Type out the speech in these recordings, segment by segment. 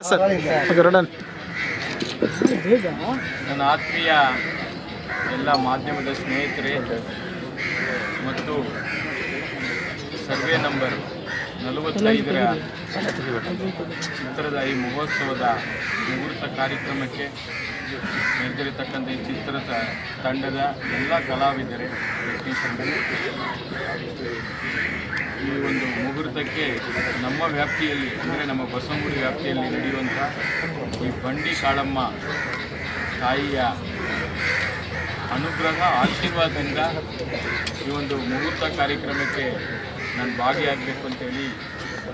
Sir ನನ್ನ ಆತ್ಮೀಯ ಎಲ್ಲ ಮಾಧ್ಯಮದ ಸ್ನೇಹಿತರೆ ಮತ್ತು ಸರ್ವೆ ನಂಬರ್ ನಲವತ್ತೈದರ ಚಿತ್ರದ ಈ ಮಹೋತ್ಸವದ ಮುಹೂರ್ತ ಕಾರ್ಯಕ್ರಮಕ್ಕೆ ನಿರ್ಧರಿತಕ್ಕಂಥ ಈ ಚಿತ್ರದ ತಂಡದ ಎಲ್ಲ ಕಲಾವಿದರೆ ಟೆಕ್ನಿಷಿಯನ್ಗಳು ಈ ಒಂದು ಮುಹೂರ್ತಕ್ಕೆ ನಮ್ಮ ವ್ಯಾಪ್ತಿಯಲ್ಲಿ, ಅಂದರೆ ನಮ್ಮ ಬಸವಗುಡಿ ವ್ಯಾಪ್ತಿಯಲ್ಲಿ ನಡೆಯುವಂಥ ಈ ಬಂಡಿ ಕಾಳಮ್ಮ ತಾಯಿಯ ಅನುಗ್ರಹ, ಆಶೀರ್ವಾದದಿಂದ ಈ ಒಂದು ಮುಹೂರ್ತ ಕಾರ್ಯಕ್ರಮಕ್ಕೆ ನಾನು ಭಾಗಿಯಾಗಬೇಕು ಅಂತೇಳಿ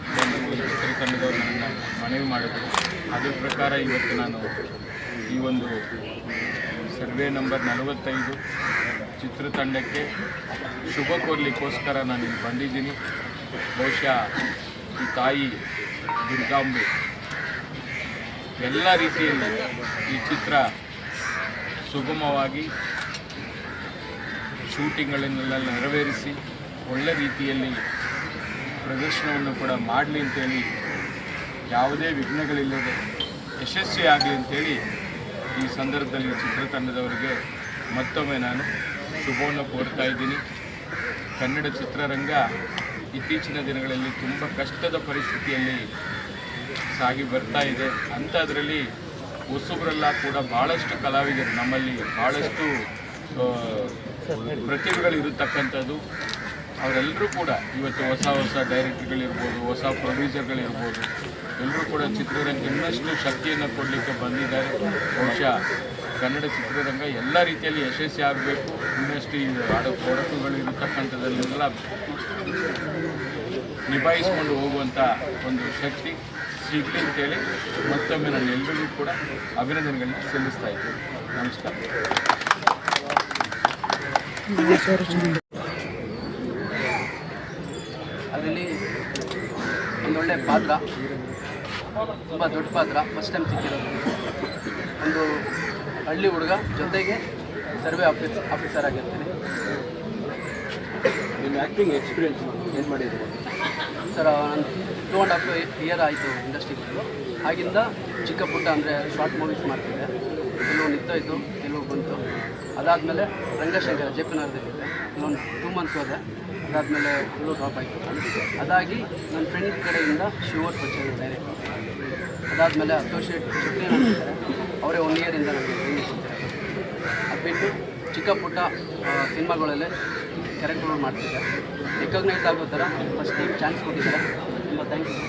ಚಿತ್ರತಂಡದವರು ನನ್ನ ಮನವಿ ಮಾಡಿದ್ರು ಅದ್ರ ಪ್ರಕಾರ ಇವತ್ತು ನಾನು ಈ ಒಂದು ಸರ್ವೆ ನಂಬರ್ ನಲವತ್ತೈದು ಚಿತ್ರತಂಡಕ್ಕೆ ಶುಭ ಕೋರ್ಲಿಕ್ಕೋಸ್ಕರ ನಾನು ಇಲ್ಲಿ ಬಂದಿದ್ದೀನಿ. ಬಹುಶಃ ಈ ತಾಯಿ ದುರ್ಗಾಂಬೆ. ಎಲ್ಲ ರೀತಿಯಲ್ಲಿ ಈ ಚಿತ್ರ ಸುಗಮವಾಗಿ ಶೂಟಿಂಗ್ಗಳನ್ನೆಲ್ಲ ನೆರವೇರಿಸಿ ಒಳ್ಳೆ ರೀತಿಯಲ್ಲಿ ಪ್ರದರ್ಶನವನ್ನು ಕೂಡ ಮಾಡಲಿ ಅಂತೇಳಿ ಯಾವುದೇ ವಿಘ್ನಗಳಿಲ್ಲದೆ ಯಶಸ್ವಿ ಆಗಲಿ ಅಂತೇಳಿ ಈ ಸಂದರ್ಭದಲ್ಲಿ ಚಿತ್ರತಂಡದವರಿಗೆ ಮತ್ತೊಮ್ಮೆ ನಾನು ಶುಭವನ್ನು ಕೋರ್ತಾ ಇದ್ದೀನಿ. ಕನ್ನಡ ಚಿತ್ರರಂಗ ಇತ್ತೀಚಿನ ದಿನಗಳಲ್ಲಿ ತುಂಬ ಕಷ್ಟದ ಪರಿಸ್ಥಿತಿಯಲ್ಲಿ ಸಾಗಿ ಬರ್ತಾ ಇದೆ. ಅಂಥದ್ರಲ್ಲಿ ಹೊಸಬ್ರೆಲ್ಲ ಕೂಡ ಭಾಳಷ್ಟು ಕಲಾವಿದರು ನಮ್ಮಲ್ಲಿ ಭಾಳಷ್ಟು ಪ್ರತಿಭೆಗಳಿರತಕ್ಕಂಥದ್ದು. ಅವರೆಲ್ಲರೂ ಕೂಡ ಇವತ್ತು ಹೊಸ ಹೊಸ ಡೈರೆಕ್ಟರ್ಗಳಿರ್ಬೋದು ಹೊಸ ಪ್ರೊಡ್ಯೂಸರ್ಗಳಿರ್ಬೋದು ಎಲ್ಲರೂ ಕೂಡ ಚಿತ್ರರಂಗ ಇನ್ನಷ್ಟು ಶಕ್ತಿಯನ್ನು ಕೊಡಲಿಕ್ಕೆ ಬಂದಿದ್ದಾರೆ. ಬಹುಶಃ ಕನ್ನಡ ಚಿತ್ರರಂಗ ಎಲ್ಲ ರೀತಿಯಲ್ಲಿ ಯಶಸ್ವಿ ಆಗಬೇಕು. ಇನ್ನಷ್ಟು ಈ ಆಡೋ ಕೊಡಕುಗಳು ಇರತಕ್ಕಂಥದ್ದನ್ನೆಲ್ಲ ನಿಭಾಯಿಸಿಕೊಂಡು ಹೋಗುವಂಥ ಒಂದು ಶಕ್ತಿ ಸಿಗಲಿ ಅಂತೇಳಿ ಮತ್ತೊಮ್ಮೆ ನಾನು ಎಲ್ಲರಿಗೂ ಕೂಡ ಅಭಿನಂದನೆಗಳನ್ನ ಸಲ್ಲಿಸ್ತಾ ಇದ್ದೀನಿ. ನಮಸ್ಕಾರ ಅದರಲ್ಲಿ ಒಂದೊಳ್ಳೆ ಪಾತ್ರ. ತುಂಬ ದೊಡ್ಡ ಪಾತ್ರ. ಫಸ್ಟ್ ಟೈಮ್ ಸಿಕ್ಕಿರೋದು. ಒಂದು ಹಳ್ಳಿ ಹುಡುಗ ಜೊತೆಗೆ ಸರ್ವೆ ಆಫೀಸ್ ಆಫೀಸರ್ ಆಗಿರ್ತೀನಿ. ನಿಮ್ಮ ಆ್ಯಕ್ಟಿಂಗ್ ಎಕ್ಸ್ಪೀರಿಯನ್ಸ್ ಏನು ಮಾಡಿದ್ರು? ಸರ್ ನಾನು ಟೂ ಆ್ಯಂಡ್ ಹಾಫ್ ಇಯರ್ ಆಯಿತು ಇಂಡಸ್ಟ್ರಿ ಆಗಿಂದ ಚಿಕ್ಕ ಪುಟ್ಟ ಅಂದರೆ ಶಾರ್ಟ್ ಮೂವೀಸ್ ಮಾಡ್ತಿದ್ದೆ. ಕೆಲವು ನಿಂತೋಯ್ತು. ಕೆಲವು ಬಂತು. ಅದಾದಮೇಲೆ ರಂಗಶಂಕರ ಜೆ ಪಿ ನಗರದಲ್ಲಿದ್ದೆ ಇನ್ನೊಂದು ಟೂ ಮಂತ್ಸ್ ಹೋದೆ. ಅದಾದಮೇಲೆ ಫುಲ್ಲು ಡ್ರಾಪ್ ಆಯಿತು. ಅದಾಗಿ ನನ್ನ ಫ್ರೆಂಡ್ ಕಡೆಯಿಂದ ಶಿವರ್ ಪರಿಚಯ ಡೈರೆಕ್ಟ್ ಅದಾದಮೇಲೆ ಅಸೋಸಿಯೇಟ್ ಅಂತಿದ್ದಾರೆ ಅವರೇ ಒನ್ ಇಯರಿಂದ ನನಗೆ ಅದು ಬಿಟ್ಟು ಚಿಕ್ಕ ಪುಟ್ಟ ಸಿನಿಮಾಗಳಲ್ಲೇ ಕ್ಯಾರೆಕ್ಟರ್ಗಳು ಮಾಡ್ತಿದ್ದೆ. ರೆಕಗ್ನೈಸ್ ಆಗೋ ಥರ ಫಸ್ಟ್ ಟೈಮ್ ಚಾನ್ಸ್ ಕೊಟ್ಟಿದ್ದಾರೆ. ತುಂಬ ಥ್ಯಾಂಕ್ ಯು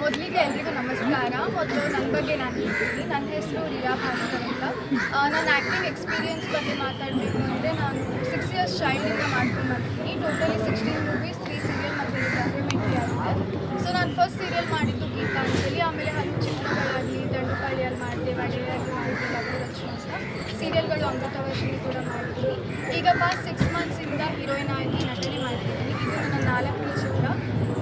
ಮೊದಲಿಗೆ ಎಲ್ರಿಗೂ ನಮಸ್ಕಾರ ಮೊದಲು ನನ್ನ ಬಗ್ಗೆ ನಾನು ಹೇಳ್ತೀನಿ ನನ್ನ ಹೆಸರು ರಿಯಾ ಭಾಸ್ಕರ್ ಅಂತ ಆ, ನನ್ನ ಆ್ಯಕ್ಟಿಂಗ್ ಎಕ್ಸ್ಪೀರಿಯನ್ಸ್ ಬಗ್ಗೆ ಮಾತಾಡಬೇಕು ಅಂದರೆ ನಾನು ಸಿಕ್ಸ್ ಇಯರ್ಸ್ ಚೈಲ್ಡಿಂದ ಮಾಡ್ಕೊಂಡು ಬರ್ತೀನಿ totally sixteen movies three serial ಮತ್ತು ಡಾಕ್ಯುಮೆಂಟ್ರಿ ಆಗಿದೆ ಸೊ ನಾನು ಫಸ್ಟ್ ಸೀರಿಯಲ್ ಮಾಡಿದ್ದು ಗೀತಾಂಜಲಿ ಆಮೇಲೆ ಹಲವು ಚಿತ್ರಗಳಾಗಲಿ ದಂಡುಪಾಳಿಯಲ್ಲಿ ಮಾಡಿದೆ ವಡೆಯಾಗಿ ಮಾಡಿದೆ ಲಕ್ಷ್ಮಿ ಅಂತ. ಸೀರಿಯಲ್ಗಳು ಅಮೃತವರ್ಷಿಣಿ ಕೂಡ ಮಾಡಿದ್ದೀನಿ ಈಗ ಪಾಸ್ಟ್ ಸಿಕ್ಸ್ ಮಂತ್ಸಿಂದ ಹೀರೋಯಿನ್ ಆಗಿ ನಟನೆ ಮಾಡ್ತಿದ್ದೀನಿ. ಇದು ನನ್ನ ನಾಲ್ಕನೇ ಚಿತ್ರ.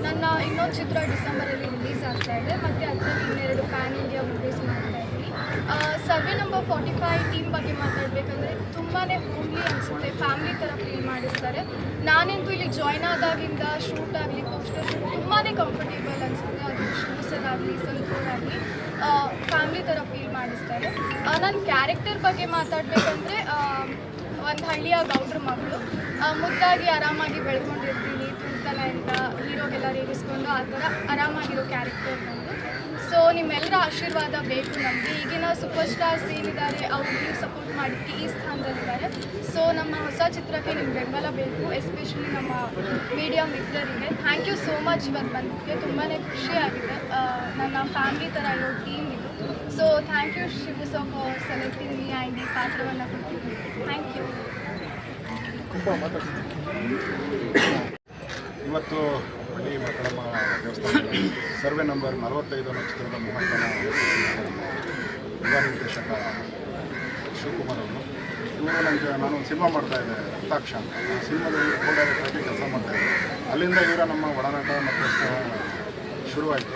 ನನ್ನ ಇನ್ನೊಂದು ಚಿತ್ರ ಡಿಸೆಂಬರಲ್ಲಿ ರಿಲೀಸ್ ಆಗ್ತಾ ಇದೆ. ಮತ್ತು ಅದರಲ್ಲಿ ಇನ್ನೆರಡು ಪ್ಯಾನ್ ಇಂಡಿಯಾ ಮೂವೀಸ್ ಮಾಡ್ತಾ ಇದ್ದೀನಿ. ಸರ್ವೆ ನಂಬರ್ ಫೈವ್ ಟೀಮ್ ಬಗ್ಗೆ ಮಾತಾಡಬೇಕಂದ್ರೆ ತುಂಬಾ ಹೋಮ್ಲಿ ಅನಿಸುತ್ತೆ. ಫ್ಯಾಮಿಲಿ ಥರ ಫೀಲ್ ಮಾಡಿಸ್ತಾರೆ. ನಾನಂತೂ ಇಲ್ಲಿ ಜಾಯ್ನ್ ಆದಾಗಿಂದ ಶೂಟ್ ಆಗಲಿ ಪೋಸ್ಟರ್ ತುಂಬಾ ಕಂಫರ್ಟೇಬಲ್ ಅನಿಸುತ್ತೆ. ಅದು ಶೂಸರ್ ಆಗಲಿ ಸಂತೂರ್ ಆಗಲಿ ಫ್ಯಾಮಿಲಿ ಥರ ಫೀಲ್ ಮಾಡಿಸ್ತಾರೆ. ನನ್ನ ಕ್ಯಾರೆಕ್ಟರ್ ಬಗ್ಗೆ ಮಾತಾಡಬೇಕಂದ್ರೆ ಒಂದು ಹಳ್ಳಿಯ ಗೌಡ್ರ ಮಗಳು. ಮುದ್ದಾಗಿ ಆರಾಮಾಗಿ ಬೆಳ್ಕೊಂಡಿರ್ತೀನಿ ತುಂತಲ ಅಂತ ಹೀರೋಗೆಲ್ಲ ರೇಗಿಸ್ಕೊಂಡು ಆ ಥರ ಆರಾಮಾಗಿರೋ ಕ್ಯಾರೆಕ್ಟರ್ ನಂದು. ಸೊ ನಿಮ್ಮೆಲ್ಲರ ಆಶೀರ್ವಾದ ಬೇಕು ನಮಗೆ. ಈಗಿನ ಸೂಪರ್ ಸ್ಟಾರ್ಸ್ ಏನಿದ್ದಾರೆ ಅವ್ರಿಗೆ ಸಪೋರ್ಟ್ ಮಾಡಿಕ್ಕೆ ಈ ಸ್ಥಾನದಲ್ಲಿದ್ದಾರೆ. ಸೊ ನಮ್ಮ ಹೊಸ ಚಿತ್ರಕ್ಕೆ ನಿಮ್ಮ ಬೆಂಬಲ ಬೇಕು. ಎಸ್ಪೆಷಲಿ ನಮ್ಮ ಮೀಡಿಯಾ ಮಿತ್ರರಿಗೆ. ಥ್ಯಾಂಕ್ ಯು ಸೋ ಮಚ್ ಇವತ್ತು ಬಂದಿದ್ದಕ್ಕೆ ತುಂಬಾ ಖುಷಿಯಾಗಿದೆ. ನನ್ನ ಫ್ಯಾಮಿಲಿ ಥರ ಇರೋ ಟೀಮ್ ಇದು. So thank you Shivu so for selecting me and ಈ ಪಾತ್ರವನ್ನು ಕೊಟ್ಟಿದ್ದೀನಿ ಥ್ಯಾಂಕ್ ಯು ಇವತ್ತು ಬಳ್ಳಿ ಮಕ್ಕಳಮ್ಮ ದೇವಸ್ಥಾನದಲ್ಲಿ ಸರ್ವೆ ನಂಬರ್ ನಲವತ್ತೈದು ನಕ್ಷತ್ರದ ಮುಹೂರ್ತನ ಯುವ ನಿರ್ದೇಶಕ ಶಿವಕುಮಾರ್ ಅವರು. ಇವರು ನನಗೆ ನಾನು ಒಂದು ಸಿನಿಮಾ ಮಾಡ್ತಾ ಇದ್ದೆ, ರಕ್ತಾಕ್ಷ ಅಂತ. ಆ ಸಿನಿಮಾದಲ್ಲಿ ಕೋ ಡೈರೆಕ್ಟರ್ ಕೆಲಸ ಮಾಡ್ತಾ ಇದ್ದೆ. ಅಲ್ಲಿಂದ ಇವರ ನಮ್ಮ ಒಡನಾಟ ಮತ್ತು ಶುರುವಾಯಿತು. ಶುರುವಾಯಿತು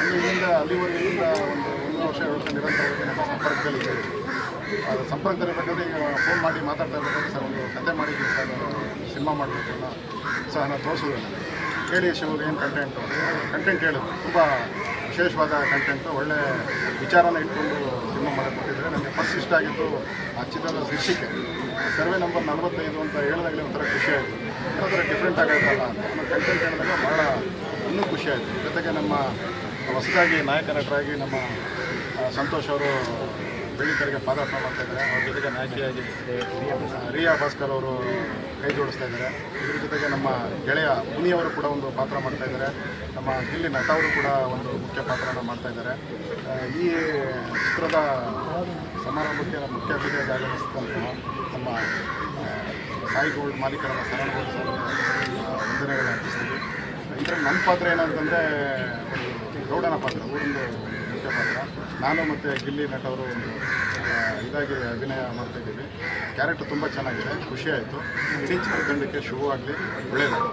ಅಲ್ಲಿಂದ ಅಲ್ಲಿವರೆಗಿಂದ ಒಂದು ಒಂದು ವರ್ಷ ಎರಡು ವರ್ಷ ನಿರಂತರವಾಗಿ ನಮ್ಮ ಸಂಪರ್ಕದಲ್ಲಿ ಅದು ಸಂಪರ್ಕದಲ್ಲಿರ್ಬೇಕಾದ್ರೆ ಫೋನ್ ಮಾಡಿ ಮಾತಾಡ್ತಾ ಸರ್ ಒಂದು ಕತೆ ಮಾಡಿದ್ದೀನಿ ಸರ್ ಸಿನಿಮಾ ಮಾಡಬೇಕು ಸರ್, ನಾನು ತೋರಿಸಿದ್ರು ನನಗೆ. ಶಿವಗೆ ಏನು ಕಂಟೆಂಟು ಕಂಟೆಂಟ್ ಹೇಳಿದ್ರು. ತುಂಬ ವಿಶೇಷವಾದ ಕಂಟೆಂಟು ಒಳ್ಳೆ ವಿಚಾರನ ಇಟ್ಕೊಂಡು ಸಿನಿಮಾ ಮಾಡಿಕೊಟ್ಟಿದ್ದಾರೆ ನನಗೆ ಫಸ್ಟ್ ಇಷ್ಟ ಆಗಿತ್ತು ಆ ಚಿತ್ರದ ಶೀರ್ಷಿಕೆ. ಸರ್ವೆ ನಂಬರ್ ನಲವತ್ತೈದು ಅಂತ ಹೇಳಿದಾಗಲೇ ಒಂಥರ ಖುಷಿ ಆಯಿತು. ಏನೋ ಥರ ಡಿಫ್ರೆಂಟ್ ಆಗೋದಲ್ಲ ನಮ್ಮ ಕಂಟೆಂಟ್ ಹೇಳಿದಾಗ ಭಾಳ ಇನ್ನೂ ಖುಷಿ ಜೊತೆಗೆ ನಮ್ಮ ಹೊಸದಾಗಿ ನಾಯಕ ನಟರಾಗಿ ನಮ್ಮ ಸಂತೋಷ್ ಅವರು ಬೆಳ್ಳಿಕರಿಗೆ ಪಾದಾರ್ಪಣೆ ಮಾಡ್ತಾ ಅವ್ರ ಜೊತೆಗೆ ನಾಯಕಿಯಾಗಿ ರಿಯಾ ಭಾಸ್ಕರ್ ಅವರು ಕೈ ಜೋಡಿಸ್ತಾ ಇದ್ದಾರೆ. ಇದ್ರ ಜೊತೆಗೆ ನಮ್ಮ ಗೆಳೆಯ ಮುನಿಯವರು ಕೂಡ ಒಂದು ಪಾತ್ರ ಮಾಡ್ತಾ ಇದ್ದಾರೆ. ನಮ್ಮ ಇಲ್ಲಿ ನಟ ಅವರು ಕೂಡ ಒಂದು ಮುಖ್ಯ ಪಾತ್ರನ ಮಾಡ್ತಾ ಇದ್ದಾರೆ. ಈ ಚಿತ್ರದ ಸಮಾರಂಭಕ್ಕೆ ಮುಖ್ಯ ಅತಿಥಿಯಾಗಿ ಆಗಮಿಸಿದಂತಹ ನಮ್ಮ ಸಾಯಿ ಗೋಲ್ಡ್ ಮಾಲೀಕರಾದ ಸರಣ ಸರ್ ವಂದನೆಗಳು ಅರ್ಪಿಸ್ತೀವಿ. ಇದರಲ್ಲಿ ನನ್ನ ಪಾತ್ರ ಏನಂತಂದರೆ, ಗೌಡನ ಪಾತ್ರ, ಊರೊಂದು ಮುಖ್ಯ ಪಾತ್ರ ನಾನು ಮತ್ತು ಗಿಲ್ಲಿ ನಟ ಅವರು ಒಂದು ಇದಾಗಿ ಅಭಿನಯ ಮಾಡ್ತಾ ಇದ್ದೀವಿ. ಕ್ಯಾರೆಕ್ಟರ್ ತುಂಬ ಚೆನ್ನಾಗಿದೆ, ಖುಷಿ ಆಯಿತು. ಇಡೀ ಚಿತ್ರತಂಡಕ್ಕೆ ಶುಭವಾಗಲಿ ಒಳ್ಳೆಯದು